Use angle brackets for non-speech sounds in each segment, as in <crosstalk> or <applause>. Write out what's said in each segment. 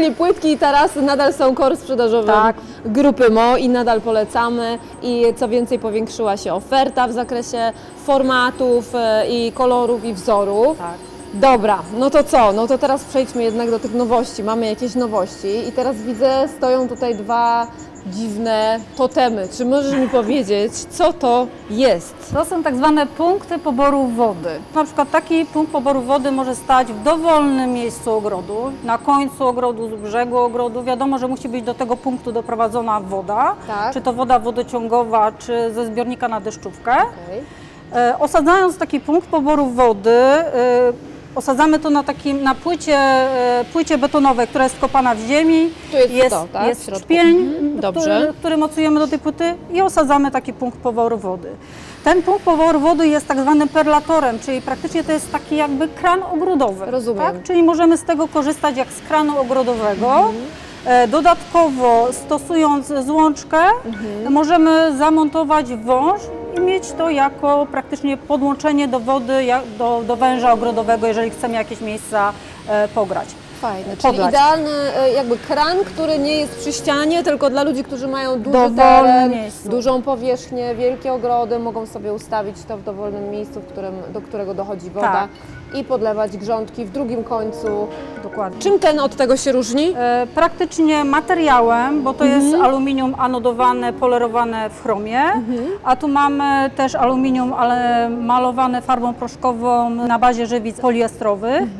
Czyli płytki i tarasy nadal są core sprzedażowym Tak. grupy MO i nadal polecamy. I co więcej, powiększyła się oferta w zakresie formatów e, i kolorów i wzorów. Tak. Dobra, no to co? No to teraz przejdźmy jednak do tych nowości. Mamy jakieś nowości i teraz widzę, stoją tutaj dwa dziwne totemy. Czy możesz mi powiedzieć, co to jest? To są tak zwane punkty poboru wody. Na przykład taki punkt poboru wody może stać w dowolnym miejscu ogrodu, na końcu ogrodu, z brzegu ogrodu. Wiadomo, że musi być do tego punktu doprowadzona woda, Tak. czy to woda wodociągowa, czy ze zbiornika na deszczówkę. Okej. E, Osadzając taki punkt poboru wody, e, osadzamy to na, takim, na płycie, e, płycie betonowej, która jest wkopana w ziemi. Tu jest jest, to, tak? Jest szpień, Mhm. Który, który mocujemy do tej płyty i osadzamy taki punkt poboru wody. Ten punkt poboru wody jest tak zwanym perlatorem, czyli praktycznie to jest taki jakby kran ogrodowy. Rozumiem. Tak? Czyli możemy z tego korzystać jak z kranu ogrodowego. Mhm. E, Dodatkowo stosując złączkę Mhm. możemy zamontować wąż i mieć to jako praktycznie podłączenie do wody, do, do węża ogrodowego, jeżeli chcemy jakieś miejsca e, pograć. Fajne, czyli Podlać. idealny e, jakby kran, który nie jest przy ścianie, tylko dla ludzi, którzy mają duży teren, miejscu. dużą powierzchnię, wielkie ogrody, mogą sobie ustawić to w dowolnym miejscu, w którym, do którego dochodzi woda Tak. i podlewać grządki w drugim końcu. Dokładnie. Czym ten od tego się różni? E, Praktycznie materiałem, bo to Mhm. jest aluminium anodowane, polerowane w chromie, Mhm. a tu mamy też aluminium, ale malowane farbą proszkową na bazie żywic poliestrowych. Mhm.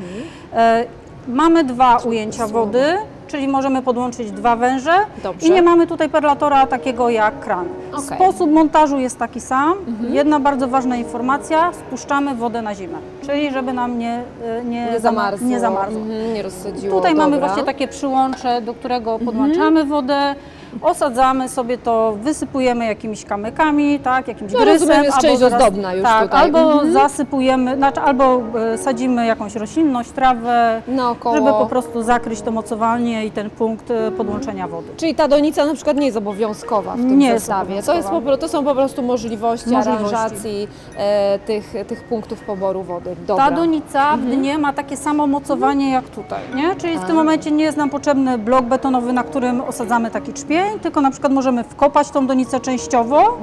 E, Mamy dwa ujęcia wody, czyli możemy podłączyć dwa węże Dobrze. i nie mamy tutaj perlatora takiego jak kran. Okej. Mhm. Sposób montażu jest taki sam. Jedna bardzo ważna informacja, spuszczamy wodę na zimę, czyli żeby nam nie, e, nie, Nie zamarzło. Nie zamarzło. Mhm, nie rozsadziło. Tutaj mamy Dobra. właśnie takie przyłącze, do którego podłączamy wodę, osadzamy sobie to, wysypujemy jakimiś kamykami, tak, jakimś No, grysem. rozumiem, jest część ozdobna już tak, tutaj. Albo Mhm. zasypujemy, znaczy albo e, sadzimy jakąś roślinność, trawę, Naokoło. żeby po prostu zakryć to mocowanie i ten punkt e, podłączenia wody. Czyli ta donica na przykład nie jest obowiązkowa w tym Nie jest zestawie. To, jest po, to są po prostu możliwości, Możliwości. aranżacji e, tych, tych punktów poboru wody. Dobra. Ta donica w dnie ma takie samo mocowanie jak tutaj, nie? Czyli w tym momencie nie jest nam potrzebny blok betonowy, na którym osadzamy taki czpień, tylko na przykład możemy wkopać tą donicę częściowo,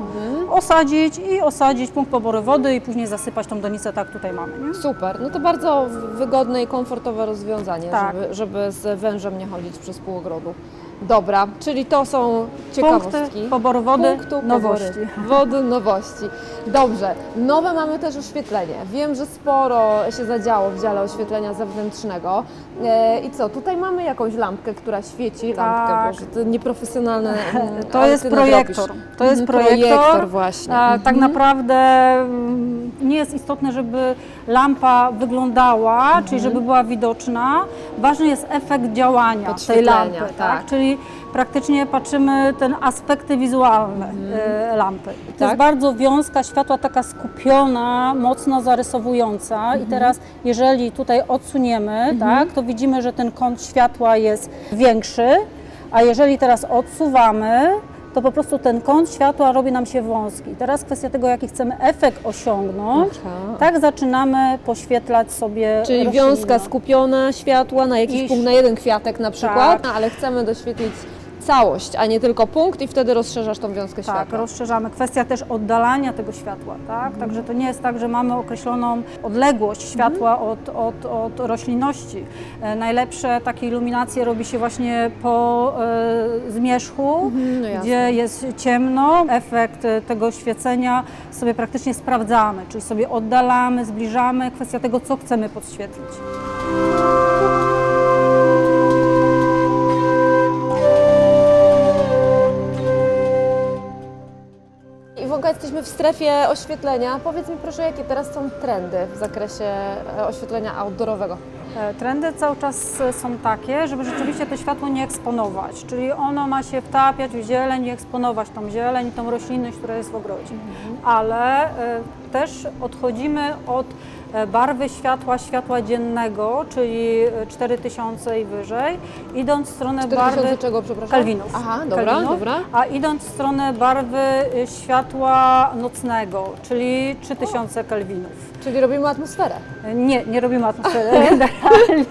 osadzić i osadzić punkt poboru wody i później zasypać tą donicę tak tutaj mamy, nie? Super, no to bardzo wygodne i komfortowe rozwiązanie, Tak. żeby, żeby z wężem nie chodzić przez pół ogrodu. Dobra, czyli to są ciekawostki. Punkty poboru wody, Punktu nowości. Wody, nowości. Dobrze, nowe mamy też oświetlenie. Wiem, że sporo się zadziało w dziale oświetlenia zewnętrznego. E, I co, tutaj mamy jakąś lampkę, która świeci. Lampkę, Tak. Boże, to nieprofesjonalne. <laughs> To jest projektor. To jest Mhm, projektor. Projektor właśnie. A, tak naprawdę mm, nie jest istotne, żeby lampa wyglądała, czyli żeby była widoczna. Ważny jest efekt działania tej lampy, tak? tak. Czyli praktycznie patrzymy ten aspekty wizualne e, lampy. To Tak. jest bardzo wiązka światła, taka skupiona, mocno zarysowująca. I teraz jeżeli tutaj odsuniemy, tak, to widzimy, że ten kąt światła jest większy, a jeżeli teraz odsuwamy, to po prostu ten kąt światła robi nam się wąski. Teraz kwestia tego, jaki chcemy efekt osiągnąć, Aha. tak zaczynamy poświetlać sobie Czyli roślinę. wiązka skupiona światła na jakiś I- punkt, na jeden kwiatek na przykład, ale chcemy doświetlić całość, a nie tylko punkt i wtedy rozszerzasz tą wiązkę Tak, światła. rozszerzamy. Kwestia też oddalania tego światła, tak? Także to nie jest tak, że mamy określoną odległość światła od, od, od roślinności. E, najlepsze takie iluminacje robi się właśnie po e, zmierzchu, no jasne. gdzie jest ciemno. Efekt e, tego świecenia sobie praktycznie sprawdzamy, czyli sobie oddalamy, zbliżamy. Kwestia tego, co chcemy podświetlić. Jesteśmy w strefie oświetlenia. Powiedz mi proszę, jakie teraz są trendy w zakresie e, oświetlenia outdoorowego? E, Trendy cały czas e, są takie, żeby rzeczywiście to światło nie eksponować, czyli ono ma się wtapiać w zieleń i eksponować tą zieleń i tą roślinność, która jest w ogrodzie. Ale e, też odchodzimy od barwy światła, światła dziennego, czyli e, 4000 i wyżej, idąc w stronę 4000 barwy czego, przepraszam? Kelwinów. Aha, dobra, Kelwinów, dobra. A idąc w stronę barwy e, światła nocnego, czyli 3000 kelwinów. Czyli robimy atmosferę. Nie, nie robimy atmosfery. <laughs> Generalnie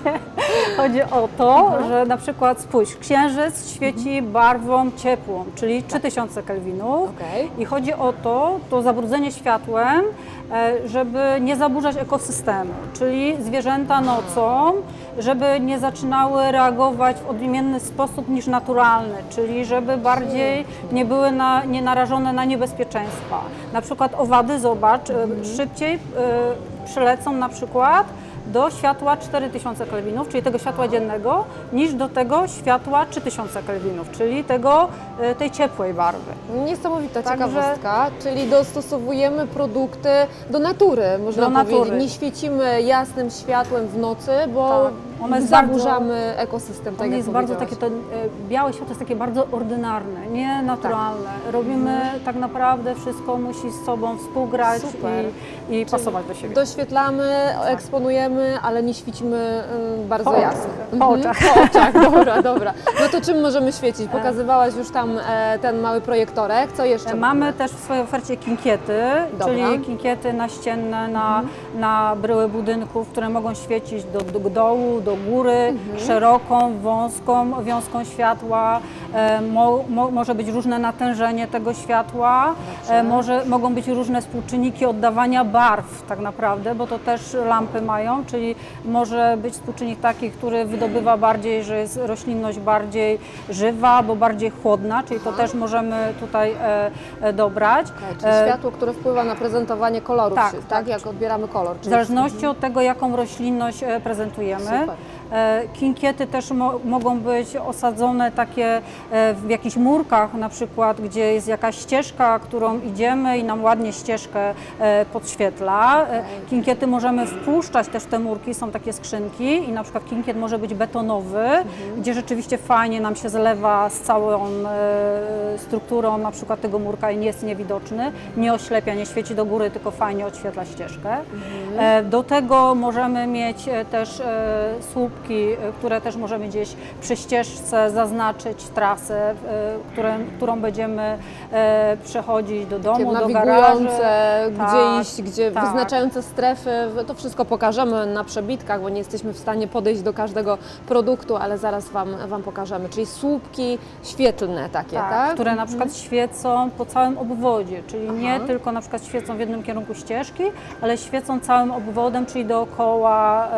chodzi o to, że na przykład spójrz, księżyc świeci barwą ciepłą, czyli 3000 kelwinów. Okej. I chodzi o to, to zabrudzenie światłem, e, żeby nie zaburzać ekosystemu, czyli zwierzęta nocą, żeby nie zaczynały reagować w odmienny sposób niż naturalny, czyli żeby bardziej nie były na, nie narażone na niebezpieczeństwa. Na przykład owady, zobacz, e, szybciej e, przylecą na przykład do światła 4000 kelwinów, czyli tego światła dziennego, niż do tego światła 3000 kelwinów, czyli tego, e, tej ciepłej barwy. Niesamowita Także- ciekawostka, czyli dostosowujemy produkty do natury, można Do natury. powiedzieć. Nie świecimy jasnym światłem w nocy, bo Tak. Zaburzamy ekosystem, tak On jest bardzo takie, to e, białe światło jest takie bardzo ordynarne, nie naturalne. Robimy tak naprawdę wszystko musi z sobą współgrać Super. i, i pasować do siebie. Doświetlamy, eksponujemy, ale nie świecimy y, bardzo Po jasno. po oczach. Po oczach, <laughs> dobra, dobra. No to czym możemy świecić? Pokazywałaś już tam e, ten mały projektorek. Co jeszcze? Mamy też w swojej ofercie kinkiety, Dobra. Mhm. czyli kinkiety naścienne na, na bryły budynków, które mogą świecić do, do dołu, do góry, Mhm. szeroką, wąską wiązką światła. E, mo, mo, może być różne natężenie tego światła, e, może, mogą być różne współczynniki oddawania barw tak naprawdę, bo to też lampy mają, czyli może być współczynnik taki, który wydobywa bardziej, że jest roślinność bardziej żywa albo bardziej chłodna, czyli to też możemy tutaj e, e, dobrać. Okej, czyli E, światło, które wpływa na prezentowanie kolorów, tak, tak, tak, tak. jak odbieramy kolor. W Czyli zależności od tego, jaką roślinność e, prezentujemy. Super. E, Kinkiety też mo mogą być osadzone takie e, w jakichś murkach, na przykład, gdzie jest jakaś ścieżka, którą idziemy i nam ładnie ścieżkę e, podświetla. Kinkiety możemy wpuszczać też w te murki, są takie skrzynki i na przykład kinkiet może być betonowy, gdzie rzeczywiście fajnie nam się zlewa z całą strukturą na przykład tego murka i nie jest niewidoczny, nie oślepia, nie świeci do góry, tylko fajnie odświetla ścieżkę. E, Do tego możemy mieć też e, słupki, e, które też możemy gdzieś przy ścieżce zaznaczyć trasę, e, które, którą będziemy e, przechodzić do takie domu, do garażu. gdzie Tak, iść, gdzie tak. wyznaczające strefy, to wszystko pokażemy na przebitkach, bo nie jesteśmy w stanie podejść do każdego produktu, ale zaraz Wam, wam pokażemy. Czyli słupki świetlne takie, tak? Tak, które na przykład świecą po całym obwodzie, czyli nie Aha. tylko na przykład świecą w jednym kierunku ścieżki, ale świecą całym obwodem, czyli dookoła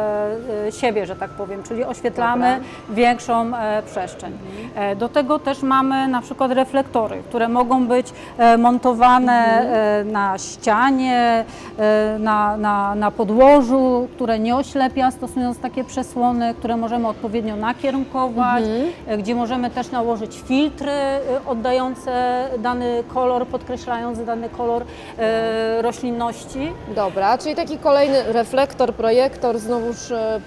siebie, że tak powiem, czyli oświetlamy większą e, przestrzeń. E, do tego też mamy na przykład reflektory, które mogą być e, montowane e, na ścianie, na, na, na podłożu, które nie oślepia, stosując takie przesłony, które możemy odpowiednio nakierunkować, e, gdzie możemy też nałożyć filtry oddające dany kolor, podkreślając dany kolor roślinności. Dobra, czyli taki kolejny reflektor, projektor, znowuż e,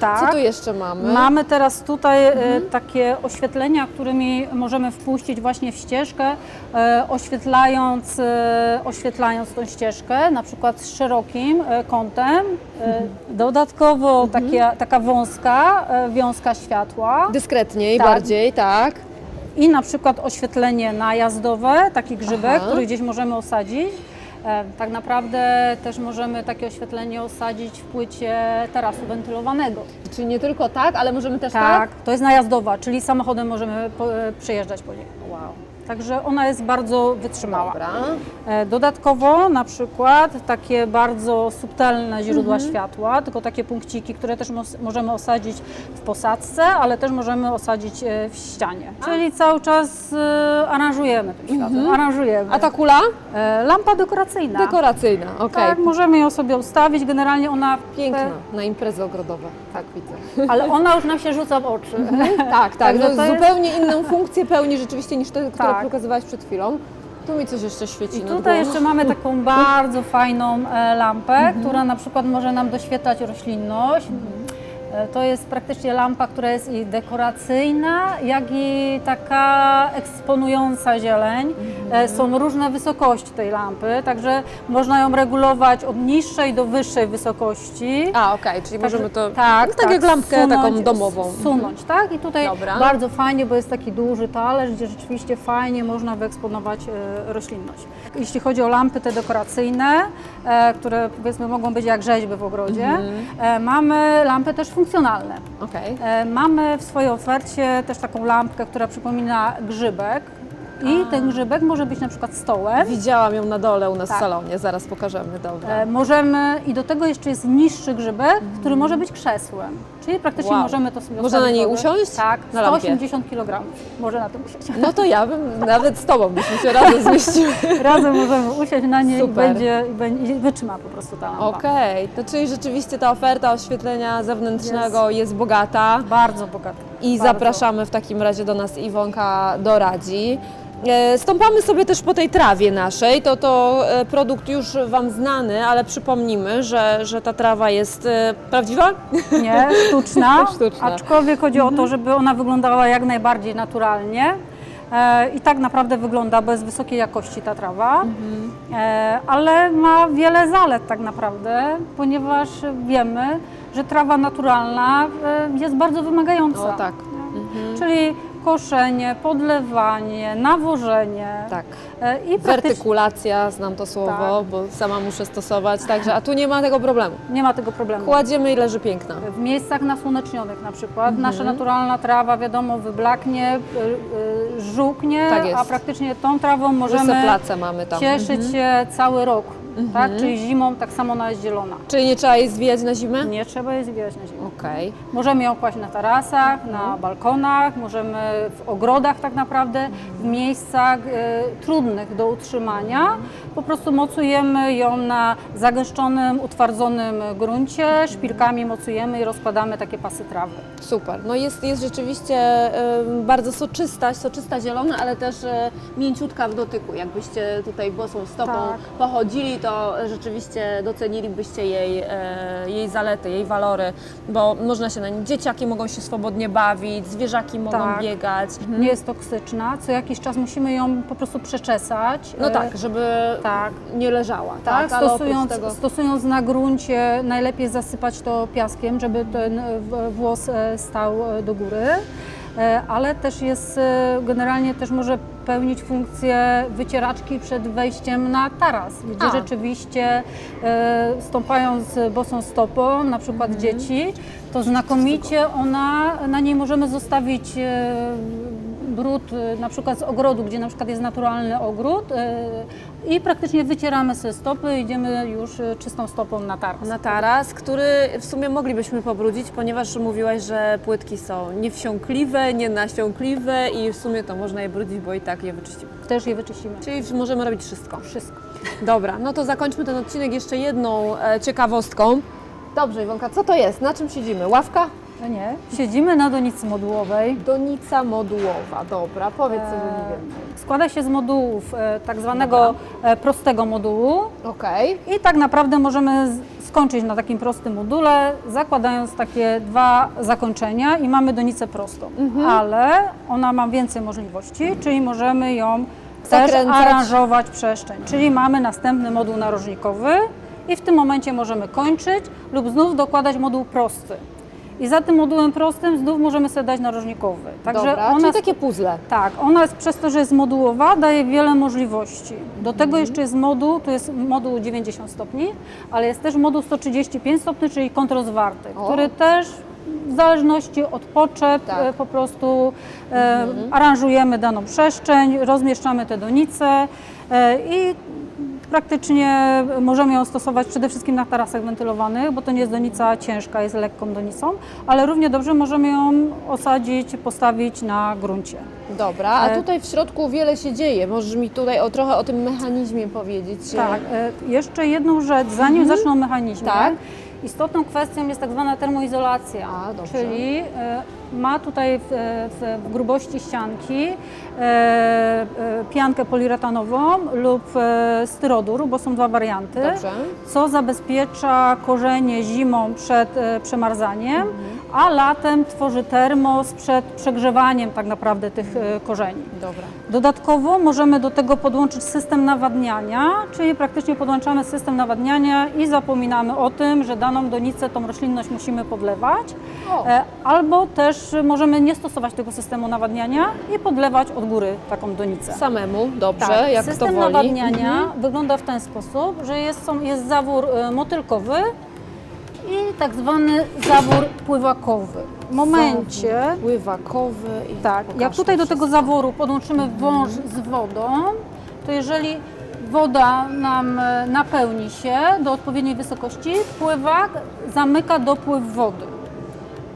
Tak. Co tu jeszcze mamy? Mamy teraz tutaj e, takie oświetlenia, którymi możemy wpuścić właśnie w ścieżkę, e, oświetlając, e, oświetlając tą ścieżkę, na przykład z szerokim kątem. E, dodatkowo takie, taka wąska wiązka światła Dyskretniej Tak. bardziej, tak. i na przykład oświetlenie najazdowe, taki grzybek, Aha. który gdzieś możemy osadzić. E, Tak naprawdę też możemy takie oświetlenie osadzić w płycie tarasu wentylowanego. Czyli nie tylko tak, ale możemy też tak? Tak, to jest najazdowa, czyli samochodem możemy po, e, przejeżdżać po niej. Wow. Także ona jest bardzo wytrzymała. Dobra. E, Dodatkowo na przykład takie bardzo subtelne źródła Mhm. światła, tylko takie punkciki, które też możemy osadzić w posadzce, ale też możemy osadzić e, w ścianie. Czyli cały czas e, aranżujemy tym światłem, aranżujemy. Mhm. A ta kula? Lampa dekoracyjna. Dekoracyjna, okej. Tak, możemy ją sobie ustawić, generalnie ona... Piękna, na imprezy ogrodowe, tak widzę. Ale ona już nam się rzuca w oczy. <laughs> Tak, tak, no, to jest- zupełnie inną funkcję pełni rzeczywiście niż te, które Tak. Pokazywałaś przed chwilą. Tu mi coś jeszcze świeci I nad tutaj głową. jeszcze mamy taką bardzo fajną e, lampę, która na przykład może nam doświetlać roślinność. E, To jest praktycznie lampa, która jest i dekoracyjna, jak i taka eksponująca zieleń. E, Są różne wysokości tej lampy, także można ją regulować od niższej do wyższej wysokości. A, okej, czyli możemy to... Tak, no, tak, jak lampkę sunąć- taką domową. Sunąć, tak? I tutaj Dobra. bardzo fajnie, bo jest taki duży talerz, gdzie rzeczywiście fajnie można wyeksponować e, roślinność. Jeśli chodzi o lampy te dekoracyjne, które powiedzmy mogą być jak rzeźby w ogrodzie, Mhm. mamy lampy też funkcjonalne. Okej. E, Mamy w swojej ofercie też taką lampkę, która przypomina grzybek. I ten grzybek może być na przykład stołem. Widziałam ją na dole u nas Tak. w salonie, zaraz pokażemy, dobra. E, Możemy, i do tego jeszcze jest niższy grzybek, który może być krzesłem. Czyli praktycznie Wow. możemy to sobie Można na niej usiąść? Tak, Na lampie? 180 kg może na tym usiąść. No to ja bym nawet z Tobą byśmy się razem zmieściły. <laughs> Razem możemy usiąść na niej i Super. będzie, i będzie, i wytrzyma po prostu ta lampa. Okej, to czyli rzeczywiście ta oferta oświetlenia zewnętrznego jest, bogata Bardzo bogata. i bardzo. zapraszamy w takim razie do nas Iwonka doradzi. E, Stąpamy sobie też po tej trawie naszej. To, to e, produkt już Wam znany, ale przypomnimy, że, że ta trawa jest e, prawdziwa? Nie, <laughs> sztuczna, Sztuczna. aczkolwiek chodzi o to, żeby ona wyglądała jak najbardziej naturalnie. E, I tak naprawdę wygląda bez wysokiej jakości ta trawa, e, ale ma wiele zalet tak naprawdę, ponieważ wiemy, że trawa naturalna e, jest bardzo wymagająca. O tak, Czyli koszenie, podlewanie, nawożenie. tak. E, I Wertykulacja, znam to słowo, Tak. bo sama muszę stosować, także, a tu nie ma tego problemu. nie ma tego problemu. Kładziemy i leży piękna. W miejscach nasłonecznionych na przykład Mhm. nasza naturalna trawa wiadomo wyblaknie, y, y, żółknie, Tak a praktycznie tą trawą możemy tam. Mhm. cieszyć się cały rok. Tak? Czyli zimą tak samo ona jest zielona. Czyli nie trzeba jej zwijać na zimę? Nie trzeba jej zwijać na zimę. Okej. Możemy ją kłaść na tarasach, na Mhm. balkonach, możemy w ogrodach tak naprawdę, w miejscach e, trudnych do utrzymania. Po prostu mocujemy ją na zagęszczonym, utwardzonym gruncie, szpilkami mocujemy i rozkładamy takie pasy trawy. Super. No jest, jest rzeczywiście em, bardzo soczysta, soczysta zielona, ale też e, mięciutka w dotyku. Jakbyście tutaj bosą stopą Tak. pochodzili, to rzeczywiście docenilibyście jej, e, jej zalety, jej walory, bo można się na nim, dzieciaki mogą się swobodnie bawić, zwierzaki mogą Tak. biegać. Nie jest toksyczna, co jakiś czas musimy ją po prostu przeczesać. No E, tak, żeby Tak. nie leżała. Tak, oprócz stosując, tego... stosując na gruncie najlepiej zasypać to piaskiem, żeby ten e, włos stał do góry, ale też jest e, generalnie też może pełnić funkcję wycieraczki przed wejściem na taras, gdzie A. rzeczywiście e, stąpając bosą stopą, na przykład Mhm. dzieci, to znakomicie ona, na niej możemy zostawić e, brud e, na przykład z ogrodu, gdzie na przykład jest naturalny ogród e, i praktycznie wycieramy sobie stopy, idziemy już e, czystą stopą na taras. Na taras, który w sumie moglibyśmy pobrudzić, ponieważ mówiłaś, że płytki są niewsiąkliwe, nienasiąkliwe i w sumie to można je brudzić, bo i tak je wyczyścimy. Też je wyczyścimy. Czyli możemy robić wszystko. Wszystko. Dobra, no to zakończmy ten odcinek jeszcze jedną e, ciekawostką. Dobrze, Iwonka, co to jest? Na czym siedzimy? Ławka? No nie, siedzimy na donicy modułowej. Donica modułowa. Dobra, powiedz coś o niej więcej. Składa się z modułów e, tak zwanego e, prostego modułu Okej. i tak naprawdę możemy z- skończyć na takim prostym module, zakładając takie dwa zakończenia i mamy donicę prostą, Mhm. ale ona ma więcej możliwości, czyli możemy ją też Zakręcać. aranżować przestrzeń, czyli mamy następny moduł narożnikowy i w tym momencie możemy kończyć lub znów dokładać moduł prosty. I za tym modułem prostym znów możemy sobie dać narożnikowy. Także Dobra, ona czyli takie puzzle. tak, ona jest przez to, że jest modułowa, daje wiele możliwości. Do tego Mhm. jeszcze jest moduł, to jest moduł 90 stopni, ale jest też moduł 135 stopni, czyli kontrozwarty, O. który też w zależności od potrzeb Tak. Mhm. e, po prostu e, aranżujemy daną przestrzeń, rozmieszczamy te donice e, i praktycznie możemy ją stosować przede wszystkim na tarasach wentylowanych, bo to nie jest donica ciężka, jest lekką donicą, ale równie dobrze możemy ją osadzić, postawić na gruncie. Dobra, a E, tutaj w środku wiele się dzieje. Możesz mi tutaj o, trochę o tym mechanizmie powiedzieć? Tak, e, jeszcze jedną rzecz, zanim zacznę o mechanizmie. Tak. Istotną kwestią jest tak zwana termoizolacja, A, czyli e, ma tutaj w, w, w grubości ścianki e, e, piankę poliuretanową lub e, styrodur, bo są dwa warianty, Dobrze. co zabezpiecza korzenie zimą przed przemarzaniem, a latem tworzy termos przed przegrzewaniem tak naprawdę tych e, korzeni. Dobra. Dodatkowo możemy do tego podłączyć system nawadniania, czyli praktycznie podłączamy system nawadniania i zapominamy o tym, że daną donicę, tą roślinność musimy podlewać. O. E, Albo też możemy nie stosować tego systemu nawadniania i podlewać od góry taką donicę. Samemu, dobrze, Tak, jak system to woli. nawadniania Mhm. wygląda w ten sposób, że jest, są, jest zawór e, motylkowy i tak zwany zawór pływakowy. W momencie, Zawór Pływakowy i tak, jak tutaj do tego wszystko. zaworu podłączymy wąż z wodą, to jeżeli woda nam e, napełni się do odpowiedniej wysokości, pływak zamyka dopływ wody.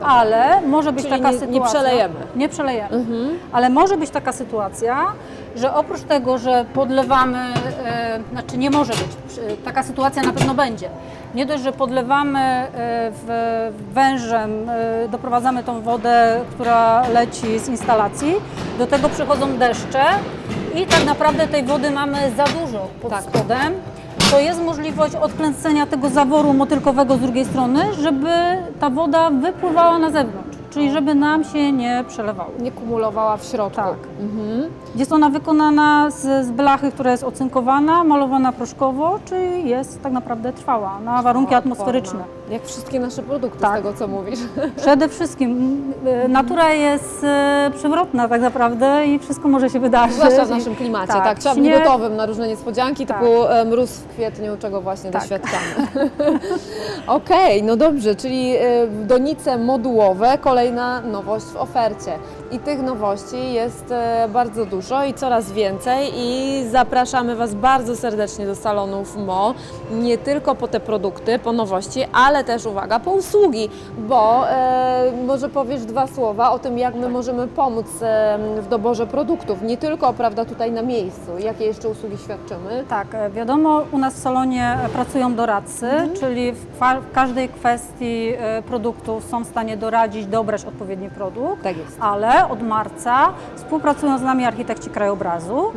Ale może być Czyli taka nie- nie sytuacja. przelejemy. Nie przelejemy. Mhm. Ale może być taka sytuacja, że oprócz tego, że podlewamy, e, znaczy nie może być, taka sytuacja na pewno będzie. Nie dość, że podlewamy e, w, wężem, e, doprowadzamy tą wodę, która leci z instalacji, do tego przychodzą deszcze i tak naprawdę tej wody mamy za dużo pod Tak. spodem. To jest możliwość odklęcenia tego zaworu motylkowego z drugiej strony, żeby ta woda wypływała na zewnątrz, czyli żeby nam się nie przelewało. Nie kumulowała w środku. Tak. Mhm. Jest ona wykonana z, z blachy, która jest ocynkowana, malowana proszkowo, czyli jest tak naprawdę trwała na warunki Odporna. atmosferyczne. Jak wszystkie nasze produkty z Tak. tego, co mówisz. <laughs> Przede wszystkim e, natura jest e, przewrotna tak naprawdę i wszystko może się wydarzyć. Zwłaszcza w naszym klimacie, tak. Tak, Trzeba być gotowym na różne niespodzianki, Tak. typu e, mróz w kwietniu, czego właśnie Tak. doświadczamy. <laughs> Okej, no dobrze, czyli e, donice modułowe, kolejna nowość w ofercie. I tych nowości jest e, bardzo dużo i coraz więcej i zapraszamy Was bardzo serdecznie do salonów MO, nie tylko po te produkty, po nowości, ale też, uwaga, po usługi, bo e, może powiesz dwa słowa o tym, jak my możemy pomóc e, w doborze produktów, nie tylko, prawda, tutaj na miejscu, jakie jeszcze usługi świadczymy. Tak, e, wiadomo, u nas w salonie e, pracują doradcy, czyli w, w każdej kwestii e, produktu są w stanie doradzić, dobrać odpowiedni produkt. Tak jest. Ale od marca współpracują z nami architekci krajobrazu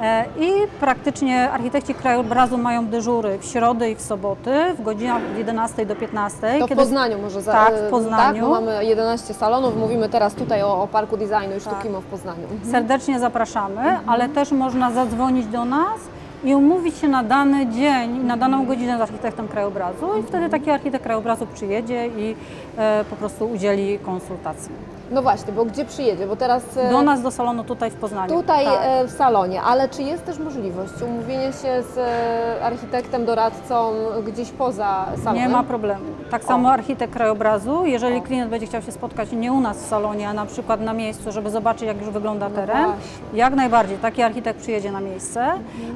e, i praktycznie architekci krajobrazu mają dyżury w środy i w soboty w godzinach od 11 do 15. To w Poznaniu może za, Tak, w e, Poznaniu. Tak, mamy 11 salonów, mówimy teraz tutaj o, o Parku Designu i Sztuki MO w Poznaniu. Serdecznie zapraszamy, ale też można zadzwonić do nas i umówić się na dany dzień, na daną godzinę z architektem krajobrazu i wtedy taki architekt krajobrazu przyjedzie i e, po prostu udzieli konsultacji. No właśnie, bo gdzie przyjedzie? Bo teraz e, Do nas, do salonu tutaj w Poznaniu. tutaj Tak. e, w salonie, ale czy jest też możliwość umówienia się z e, architektem, doradcą gdzieś poza salonem? Nie ma problemu. Tak samo architekt krajobrazu, jeżeli klient będzie chciał się spotkać nie u nas w salonie, a na przykład na miejscu, żeby zobaczyć jak już wygląda teren, No właśnie. jak najbardziej taki architekt przyjedzie na miejsce.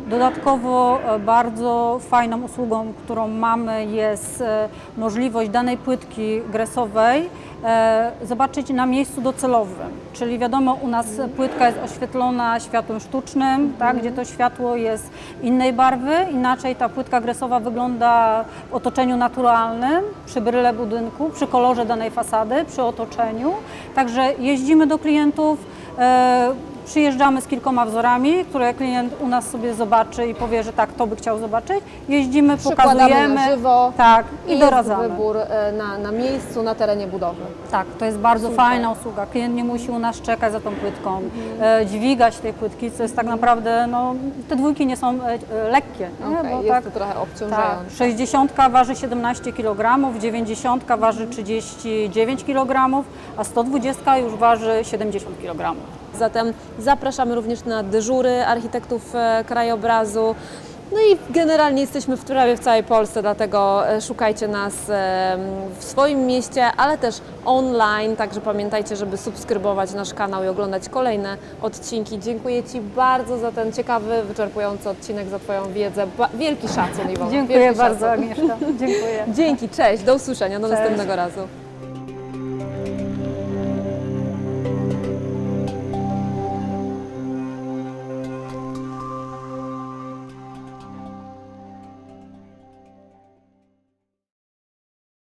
Dodatkowo e, bardzo fajną usługą, którą mamy jest możliwość danej płytki gresowej zobaczyć na miejscu docelowym. Czyli wiadomo, u nas płytka jest oświetlona światłem sztucznym, tak, gdzie to światło jest innej barwy, inaczej ta płytka gresowa wygląda w otoczeniu naturalnym, przy bryle budynku, przy kolorze danej fasady, przy otoczeniu. Także jeździmy do klientów, e, przyjeżdżamy z kilkoma wzorami, które klient u nas sobie zobaczy i powie, że tak, to by chciał zobaczyć. Jeździmy, pokazujemy. na żywo Tak, i, i doradzamy. jest wybór e, na, na miejscu, na terenie budowy. Tak, to jest bardzo Super. fajna usługa. Klient nie musi u nas czekać za tą płytką, Mhm. dźwigać tej płytki, co jest tak naprawdę, no, te dwójki nie są e, lekkie. Nie? Okej, Bo jest tak, to trochę tak, obciążające. 60 waży 17 kg, 90 waży 39 kg, a 120 już waży 70 kg. Zatem zapraszamy również na dyżury architektów e, krajobrazu. No i generalnie jesteśmy w prawie w całej Polsce, dlatego e, szukajcie nas e, w swoim mieście, ale też online. Także pamiętajcie, żeby subskrybować nasz kanał i oglądać kolejne odcinki. Dziękuję Ci bardzo za ten ciekawy, wyczerpujący odcinek, za Twoją wiedzę. Wielki szacun, Iwona. Dziękuję bardzo szacun. Agnieszka. <laughs> Dziękuję. Dzięki, cześć, do usłyszenia, do Cześć. następnego razu.